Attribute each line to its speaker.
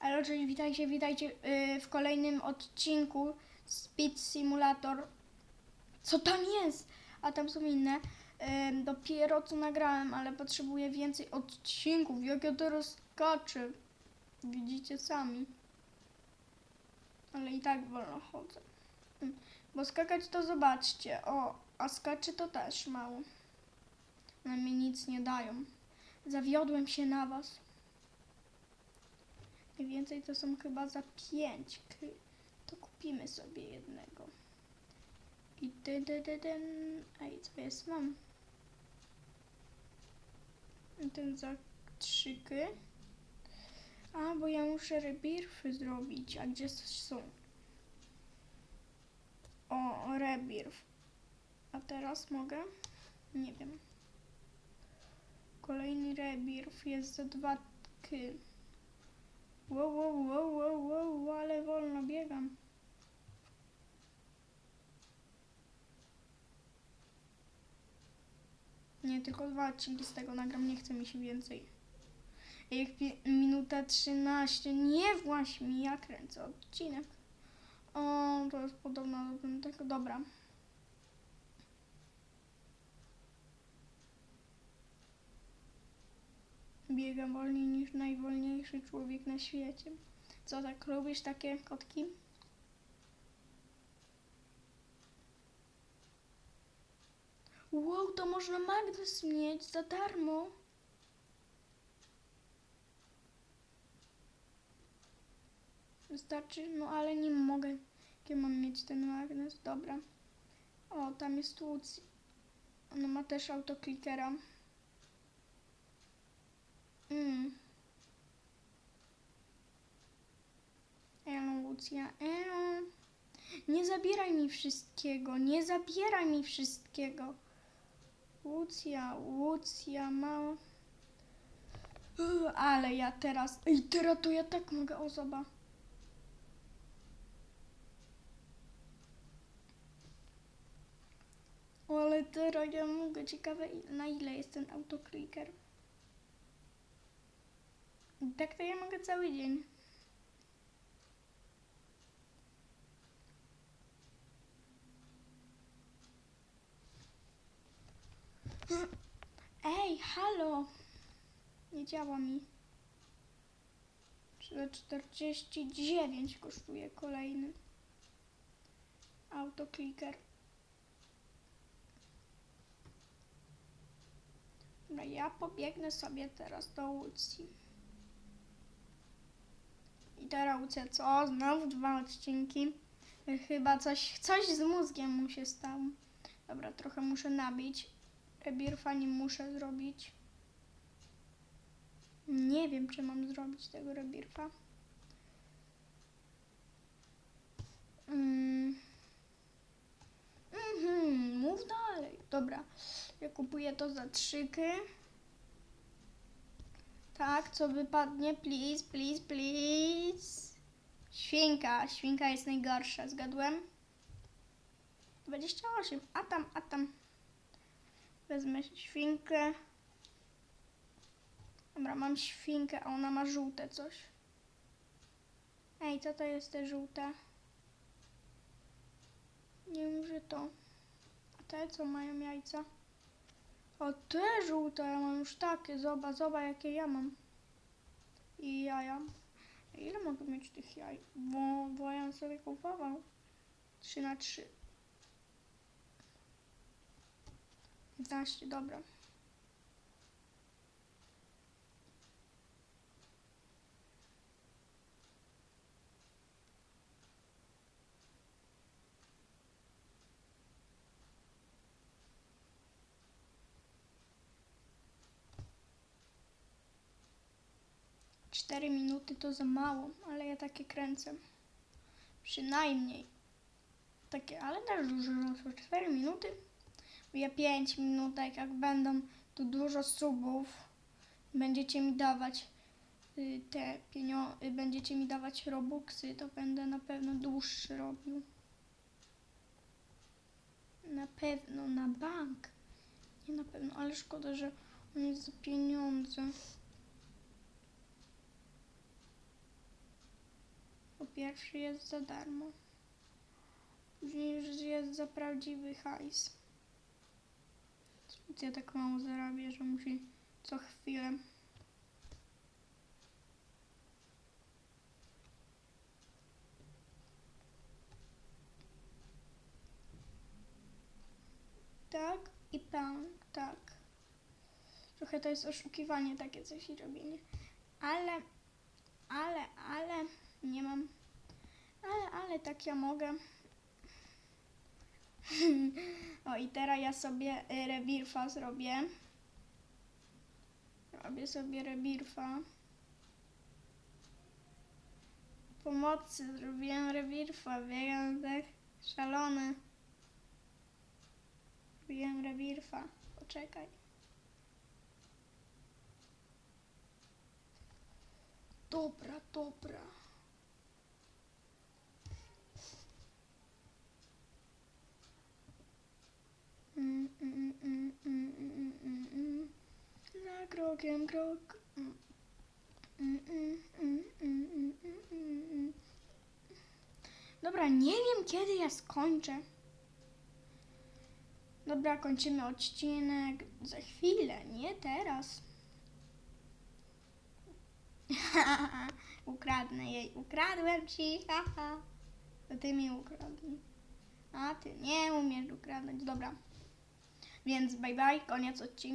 Speaker 1: Ale cześć, witajcie, witajcie yy, w kolejnym odcinku Speed Simulator. Co tam jest? A tam są inne. Yy, dopiero co nagrałem, ale potrzebuję więcej odcinków. Jak ja teraz skaczę. Widzicie sami. Ale i tak wolno chodzę. Mm, Bo skakać to zobaczcie. O, a skacze to też mało. One mi nic nie dają. Zawiodłem się na was. Więcej to są chyba za pięć. To kupimy sobie jednego. I dy, dy, dy, dyn. Ej, co jest? Mam. I Ten za trzyky. A, bo ja muszę rebirfy zrobić. A gdzie są? O, rebirf. A teraz mogę? Nie wiem. Kolejny rebirf jest za dwa ky. Wow, wow, wow, wow, wow, ale wolno biegam. Nie, tylko dwa odcinki z tego nagram, nie chce mi się więcej. Jak minuta 13, nie właśnie ja kręcę odcinek. O, to jest podobno do tego, dobra. Biegam wolniej niż najwolniejszy człowiek na świecie. Co tak lubisz takie kotki? Wow, to można magnes mieć za darmo. Wystarczy, no ale nie mogę. Jakie mam mieć ten magnes? Dobra. O, tam jest Lucy. Ona ma też autoklikera. Mm. Elo, Lucja, elo. Nie zabieraj mi wszystkiego, nie zabieraj mi wszystkiego. Lucja, Lucja, mała. Ale ja teraz, ej, teraz to ja tak mogę, o ale teraz ja mogę, ciekawe na ile jest ten autokliker. Tak to ja mogę cały dzień. Ej, halo! Nie działa mi. 49 kosztuje kolejny. Autokliker. No ja pobiegnę sobie teraz do Łucji. I co? Znowu dwa odcinki. Chyba coś, coś z mózgiem mu się stało. Dobra, trochę muszę nabić. Rebirfa nie muszę zrobić. Nie wiem, czy mam zrobić tego rebirfa. Mm. Mhm, mów dalej. Dobra, ja kupuję to za trzyky. Tak, co wypadnie? Please, please, please. Świnka, świnka jest najgorsza, zgadłem? 28, a tam, a tam. Wezmę świnkę. Dobra, mam świnkę, a ona ma żółte coś. Ej, co to jest te żółte? Nie wiem, to. A te co mają jajca? O, te żółte, ja mam już takie. Zobacz, zobacz jakie ja mam. I jaja. Ile mogę mieć tych jaj? Bo, bo ja sobie kupował. 3 na 3. 15, dobra. Cztery minuty to za mało, ale ja takie kręcę. Przynajmniej. Takie, ale też dużo czasu. Cztery minuty. Ja 5 minutek, jak będą tu dużo subów, będziecie mi dawać y, te pieniądze, będziecie mi dawać robuxy, to będę na pewno dłuższy robił. Na pewno, na bank. Nie na pewno, ale szkoda, że on jest za pieniądze. Pierwszy jest za darmo. Później już jest za prawdziwy hajs. Ja tak mało zarabię, że musi co chwilę. Tak i pan, tak. Trochę to jest oszukiwanie, takie coś i robienie. Ale, ale, ale, nie mam. Ale, ale tak ja mogę. o i teraz ja sobie y, rewirfa zrobię. Robię sobie rewirfa. Pomocy, zrobiłem rewirfa, biegam tak szalony. Zrobiłem rewirfa, poczekaj. Dobra, dobra. Mm, mm, mm, mm, mm, mm, mm. Za krokiem krok. Mm. Mm, mm, mm, mm, mm, mm, mm, mm. Nie wiem kiedy ja skończę. Dobra, kończymy odcinek za chwilę, nie teraz. Ukradnę jej, ukradłem ci, haha. To ty mi ukradnij. A ty nie umiesz ukradnąć, dobra. Więc bye bye, koniec odcinka.